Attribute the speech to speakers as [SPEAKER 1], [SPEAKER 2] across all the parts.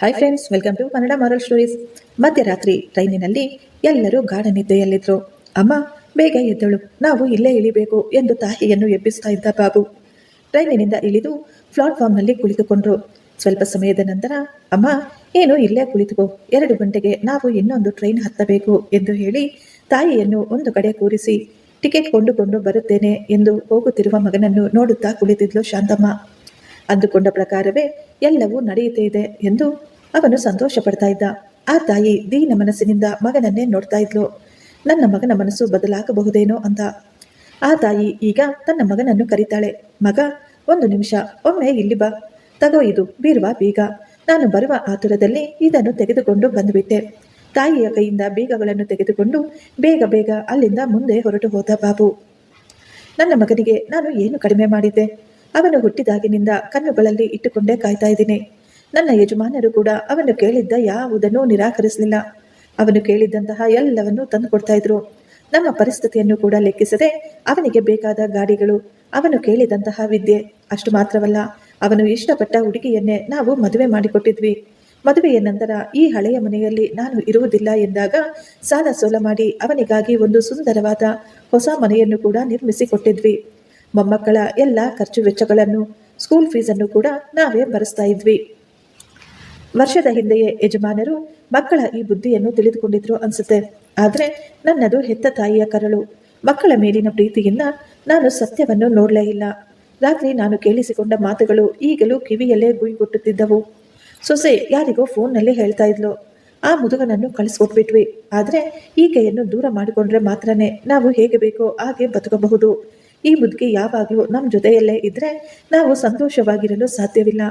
[SPEAKER 1] Hi friends welcome to Kannada moral stories ಮಧ್ಯರಾತ್ರಿ ಟ್ರೈನಿನಲ್ಲಿ ಎಲ್ಲರೂ ಗಾಢ ನಿದ್ದೆಯಲ್ಲಿದ್ದರು ಅಮ್ಮ, ಬೇಗ ಎದ್ದಳು. ನಾವು ಇಲ್ಲೇ ಇಳಿಬೇಕು ಎಂದು ತಾಯಿಯನ್ನು ಎಬ್ಬಿಸ್ತಾ ಇದ್ದ ಬಾಬು. ಟ್ರೈನಿನಿಂದ ಇಳಿದು ಪ್ಲಾಟ್ಫಾರ್ಮ್ನಲ್ಲಿ ಕುಳಿತುಕೊಂಡ್ರು. ಸ್ವಲ್ಪ ಸಮಯದ ನಂತರ, ಅಮ್ಮ, ಏನು ಇಲ್ಲೇ ಕುಳಿತುಕೋ. ಎರಡು ಗಂಟೆಗೆ ನಾವು ಇನ್ನೊಂದು ಟ್ರೈನ್ ಹತ್ತಬೇಕು ಎಂದು ಹೇಳಿ ತಾಯಿಯನ್ನು ಒಂದು ಕಡೆ ಕೂರಿಸಿ, ಟಿಕೆಟ್ ಕೊಂಡುಕೊಂಡು ಬರುತ್ತೇನೆ ಎಂದು ಹೋಗುತ್ತಿರುವ ಮಗನನ್ನು ನೋಡುತ್ತಾ ಕುಳಿತಿದ್ಲು ಶಾಂತಮ್ಮ. ಅಂದುಕೊಂಡ ಪ್ರಕಾರವೇ ಎಲ್ಲವೂ ನಡೆಯುತ್ತಿದೆ ಎಂದು ಅವನು ಸಂತೋಷ ಪಡ್ತಾ ಇದ್ದ. ಆ ತಾಯಿ ದೀನ ಮನಸ್ಸಿನಿಂದ ಮಗನನ್ನೇ ನೋಡ್ತಾ ಇದ್ಲು. ನನ್ನ ಮಗನ ಮನಸ್ಸು ಬದಲಾಗಬಹುದೇನೋ ಅಂತ ಆ ತಾಯಿ ಈಗ ತನ್ನ ಮಗನನ್ನು ಕರೀತಾಳೆ. ಮಗ, ಒಂದು ನಿಮಿಷ, ಒಮ್ಮೆ ಇಲ್ಲಿ ಬಾ. ತಗೋ ಇದು, ಬೀರುವ ಬೀಗ. ನಾನು ಬರುವ ಆತುರದಲ್ಲಿ ಇದನ್ನು ತೆಗೆದುಕೊಂಡು ಬಂದುಬಿಟ್ಟೆ. ತಾಯಿಯ ಕೈಯಿಂದ ಬೀಗಗಳನ್ನು ತೆಗೆದುಕೊಂಡು ಬೇಗ ಬೇಗ ಅಲ್ಲಿಂದ ಮುಂದೆ ಹೊರಟು ಹೋದ ಬಾಬು. ನನ್ನ ಮಗನಿಗೆ ನಾನು ಏನು ಕಡಿಮೆ ಮಾಡಿದ್ದೆ? ಅವನು ಹುಟ್ಟಿದಾಗಿನಿಂದ ಕಣ್ಣುಗಳಲ್ಲಿ ಇಟ್ಟುಕೊಂಡೇ ಕಾಯ್ತಾ ಇದ್ದೀನಿ. ನನ್ನ ಯಜಮಾನರು ಕೂಡ ಅವನು ಕೇಳಿದ್ದ ಯಾವುದನ್ನೂ ನಿರಾಕರಿಸಲಿಲ್ಲ. ಅವನು ಕೇಳಿದ್ದಂತಹ ಎಲ್ಲವನ್ನೂ ತಂದು ಕೊಡ್ತಾ ಇದ್ರು. ನಮ್ಮ ಪರಿಸ್ಥಿತಿಯನ್ನು ಕೂಡ ಲೆಕ್ಕಿಸದೆ ಅವನಿಗೆ ಬೇಕಾದ ಗಾಡಿಗಳು, ಅವನು ಕೇಳಿದಂತಹ ವಿದ್ಯೆ. ಅಷ್ಟು ಮಾತ್ರವಲ್ಲ, ಅವನು ಇಷ್ಟಪಟ್ಟ ಹುಡುಗಿಯನ್ನೇ ನಾವು ಮದುವೆ ಮಾಡಿಕೊಟ್ಟಿದ್ವಿ. ಮದುವೆಯ ನಂತರ ಈ ಹಳೆಯ ಮನೆಯಲ್ಲಿ ನಾನು ಇರುವುದಿಲ್ಲ ಎಂದಾಗ ಸಾಲ ಸೋಲ ಮಾಡಿ ಅವನಿಗಾಗಿ ಒಂದು ಸುಂದರವಾದ ಹೊಸ ಮನೆಯನ್ನು ಕೂಡ ನಿರ್ಮಿಸಿ ಕೊಟ್ಟಿದ್ವಿ ಮೊಮ್ಮಕ್ಕಳ ಎಲ್ಲ ಖರ್ಚು ವೆಚ್ಚಗಳನ್ನು ಸ್ಕೂಲ್ ಫೀಸನ್ನು ಕೂಡ ನಾವೇ ಭರಿಸ್ತಾ ಇದ್ವಿ. ವರ್ಷದ ಹಿಂದೆಯೇ ಯಜಮಾನರು ಮಕ್ಕಳ ಈ ಬುದ್ಧಿಯನ್ನು ತಿಳಿದುಕೊಂಡಿದ್ರು ಅನ್ಸುತ್ತೆ. ಆದರೆ ನನ್ನದು ಹೆತ್ತ ತಾಯಿಯ ಕರಳು. ಮಕ್ಕಳ ಮೇಲಿನ ಪ್ರೀತಿಯಿಂದ ನಾನು ಸತ್ಯವನ್ನು ನೋಡಲೇ ಇಲ್ಲ. ರಾತ್ರಿ ನಾನು ಕೇಳಿಸಿಕೊಂಡ ಮಾತುಗಳು ಈಗಲೂ ಕಿವಿಯಲ್ಲೇ ಗುಯ್ಗುಟ್ಟುತ್ತಿದ್ದವು ಸೊಸೆ ಯಾರಿಗೋ ಫೋನ್ನಲ್ಲಿ ಹೇಳ್ತಾ ಇದ್ಲು. ಆ ಮುದುಗನನ್ನು ಕಳಿಸ್ಕೊಟ್ಬಿಟ್ವಿ. ಆದರೆ ಈಕೆಯನ್ನು ದೂರ ಮಾಡಿಕೊಂಡ್ರೆ ಮಾತ್ರನೇ ನಾವು ಹೇಗೆ ಬೇಕೋ ಹಾಗೆ ಬದುಕಬಹುದು. ಈ ಮುದುಕಿ ಯಾವಾಗಲೂ ನಮ್ಮ ಜೊತೆಯಲ್ಲೇ ಇದ್ದರೆ ನಾವು ಸಂತೋಷವಾಗಿರಲು ಸಾಧ್ಯವಿಲ್ಲ.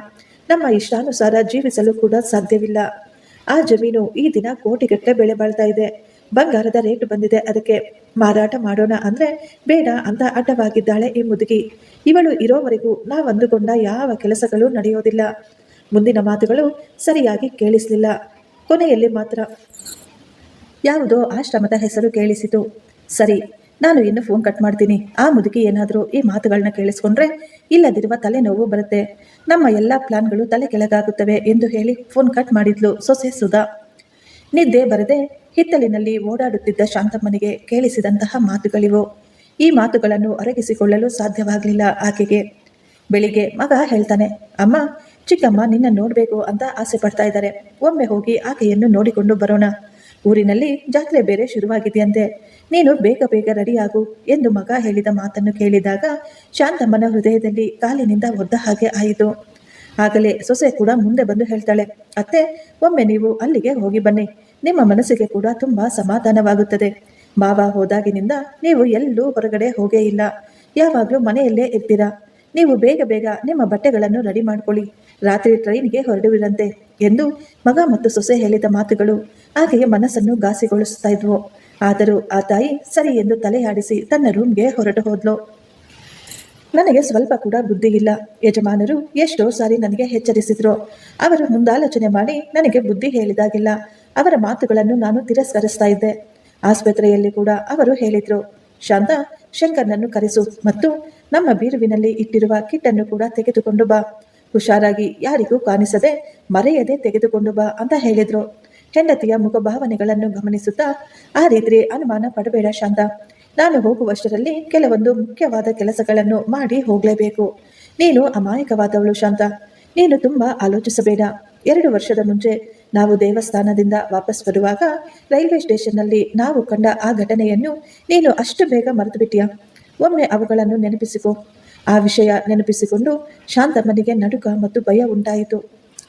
[SPEAKER 1] ನಮ್ಮ ಇಷ್ಟಾನುಸಾರ ಜೀವಿಸಲು ಕೂಡ ಸಾಧ್ಯವಿಲ್ಲ. ಆ ಜಮೀನು ಈ ದಿನ ಕೋಟಿಗಟ್ಟಲೆ ಬೆಳೆ ಬಾಳ್ತಾ ಇದೆ. ಬಂಗಾರದ ರೇಟ್ ಬಂದಿದೆ ಅದಕ್ಕೆ. ಮಾರಾಟ ಮಾಡೋಣ ಅಂದರೆ ಬೇಡ ಅಂತ ಅಡ್ಡವಾಗಿದ್ದಾಳೆ ಈ ಮುದುಕಿ ಇವಳು ಇರೋವರೆಗೂ ನಾವು ಅಂದುಕೊಂಡ ಯಾವ ಕೆಲಸಗಳು ನಡೆಯೋದಿಲ್ಲ. ಮುಂದಿನ ಮಾತುಗಳು ಸರಿಯಾಗಿ ಕೇಳಿಸಲಿಲ್ಲ. ಕೊನೆಯಲ್ಲಿ ಮಾತ್ರ ಯಾವುದೋ ಆಶ್ರಮದ ಹೆಸರು ಕೇಳಿಸಿತು. ಸರಿ ನಾನು ಇನ್ನು ಫೋನ್ ಕಟ್ ಮಾಡ್ತೀನಿ. ಆ ಮುದುಕಿ ಏನಾದರೂ ಈ ಮಾತುಗಳನ್ನ ಕೇಳಿಸ್ಕೊಂಡ್ರೆ ಇಲ್ಲದಿರುವ ತಲೆನೋವು ಬರುತ್ತೆ. ನಮ್ಮ ಎಲ್ಲ ಪ್ಲಾನ್ಗಳು ತಲೆ ಕೆಳಗಾಗುತ್ತವೆ ಎಂದು ಹೇಳಿ ಫೋನ್ ಕಟ್ ಮಾಡಿದ್ಲು ಸೊಸೆ ಸುಧಾ. ನಿದ್ದೆ ಬರದೆ ಹಿತ್ತಲಿನಲ್ಲಿ ಓಡಾಡುತ್ತಿದ್ದ ಶಾಂತಮ್ಮನಿಗೆ ಕೇಳಿಸಿದಂತಹ ಮಾತುಗಳಿವು. ಈ ಮಾತುಗಳನ್ನು ಅರಗಿಸಿಕೊಳ್ಳಲು ಸಾಧ್ಯವಾಗಲಿಲ್ಲ ಆಕೆಗೆ. ಬೆಳಿಗ್ಗೆ ಮಗ ಹೇಳ್ತಾನೆ, ಅಮ್ಮ, ಚಿಕ್ಕಮ್ಮ ನಿನ್ನ ನೋಡಬೇಕು ಅಂತ ಆಸೆ ಪಡ್ತಾ ಇದ್ದಾರೆ. ಒಮ್ಮೆ ಹೋಗಿ ಆಕೆಯನ್ನು ನೋಡಿಕೊಂಡು ಬರೋಣ. ಊರಿನಲ್ಲಿ ಜಾತ್ರೆ ಬೇರೆ ಶುರುವಾಗಿದೆಯಂತೆ. ನೀನು ಬೇಗ ಬೇಗ ರೆಡಿಯಾಗು ಎಂದು ಮಗ ಹೇಳಿದ ಮಾತನ್ನು ಕೇಳಿದಾಗ ಶಾಂತಮ್ಮನ ಹೃದಯದಲ್ಲಿ ಕಾಲಿನಿಂದ ಒದ್ದ ಹಾಗೆ ಆಯಿತು. ಆಗಲೇ ಸೊಸೆ ಕೂಡ ಮುಂದೆ ಬಂದು ಹೇಳ್ತಾಳೆ, ಅತ್ತೆ, ಒಮ್ಮೆ ನೀವು ಅಲ್ಲಿಗೆ ಹೋಗಿ ಬನ್ನಿ. ನಿಮ್ಮ ಮನಸ್ಸಿಗೆ ಕೂಡ ತುಂಬಾ ಸಮಾಧಾನವಾಗುತ್ತದೆ. ಮಾವ ಹೋದಾಗಿನಿಂದ ನೀವು ಎಲ್ಲೂ ಹೊರಗಡೆ ಹೋಗೇ ಇಲ್ಲ. ಯಾವಾಗಲೂ ಮನೆಯಲ್ಲೇ ಇರ್ತೀರಾ? ನೀವು ಬೇಗ ಬೇಗ ನಿಮ್ಮ ಬಟ್ಟೆಗಳನ್ನು ರೆಡಿ ಮಾಡ್ಕೊಳ್ಳಿ. ರಾತ್ರಿ ಟ್ರೈನ್ಗೆ ಹೊರಡುವಿರಂತೆ. ಎಂದು ಮಗ ಮತ್ತು ಸೊಸೆ ಹೇಳಿದ ಮಾತುಗಳು ಆಕೆಯ ಮನಸ್ಸನ್ನು ಘಾಸಿಗೊಳಿಸ್ತಾ ಇದ್ವು. ಆದರೂ ಆ ತಾಯಿ ಸರಿ ಎಂದು ತಲೆಯಾಡಿಸಿ ತನ್ನ ರೂಮ್ಗೆ ಹೊರಟು ಹೋದ್ಲು. ನನಗೆ ಸ್ವಲ್ಪ ಕೂಡ ಬುದ್ಧಿ ಇಲ್ಲ. ಯಜಮಾನರು ಎಷ್ಟೋ ಸಾರಿ ನನಗೆ ಎಚ್ಚರಿಸಿದ್ರು. ಅವರು ಮುಂದಾಲೋಚನೆ ಮಾಡಿ ನನಗೆ ಬುದ್ಧಿ ಹೇಳಿದಾಗಿಲ್ಲ. ಅವರ ಮಾತುಗಳನ್ನು ನಾನು ತಿರಸ್ಕರಿಸ್ತಾ ಇದ್ದೆ. ಆಸ್ಪತ್ರೆಯಲ್ಲಿ ಕೂಡ ಅವರು ಹೇಳಿದ್ರು, ಶಾಂತ, ಶಂಕರ್ನನ್ನು ಕರೆಸು ಮತ್ತು ನಮ್ಮ ಬೀರುವಿನಲ್ಲಿ ಇಟ್ಟಿರುವ ಕಿಟ್ಟನ್ನು ಕೂಡ ತೆಗೆದುಕೊಂಡು ಬಾ. ಹುಷಾರಾಗಿ ಯಾರಿಗೂ ಕಾಣಿಸದೆ ಮರೆಯದೆ ತೆಗೆದುಕೊಂಡು ಬಾ ಅಂತ ಹೇಳಿದ್ರು. ಹೆಂಡತಿಯ ಮುಖಭಾವನೆಗಳನ್ನು ಗಮನಿಸುತ್ತಾ ಆ ರೀತಿ ಅನುಮಾನ ಪಡಬೇಡ ಶಾಂತ. ನಾನು ಹೋಗುವಷ್ಟರಲ್ಲಿ ಕೆಲವೊಂದು ಮುಖ್ಯವಾದ ಕೆಲಸಗಳನ್ನು ಮಾಡಿ ಹೋಗಲೇಬೇಕು. ನೀನು ಅಮಾಯಕವಾದವಳು ಶಾಂತ. ನೀನು ತುಂಬಾ ಆಲೋಚಿಸಬೇಡ. ಎರಡು ವರ್ಷದ ಮುಂಚೆ ನಾವು ದೇವಸ್ಥಾನದಿಂದ ವಾಪಸ್ ಬರುವಾಗ ರೈಲ್ವೆ ಸ್ಟೇಷನ್ನಲ್ಲಿ ನಾವು ಕಂಡ ಆ ಘಟನೆಯನ್ನು ನೀನು ಅಷ್ಟು ಬೇಗ ಮರೆತು ಬಿಟ್ಟಿಯಾ ಒಮ್ಮೆ ಅವುಗಳನ್ನು ನೆನಪಿಸಿಕೊ. ಆ ವಿಷಯ ನೆನಪಿಸಿಕೊಂಡು ಶಾಂತಮ್ಮನಿಗೆ ನಡುಕ ಮತ್ತು ಭಯ ಉಂಟಾಯಿತು.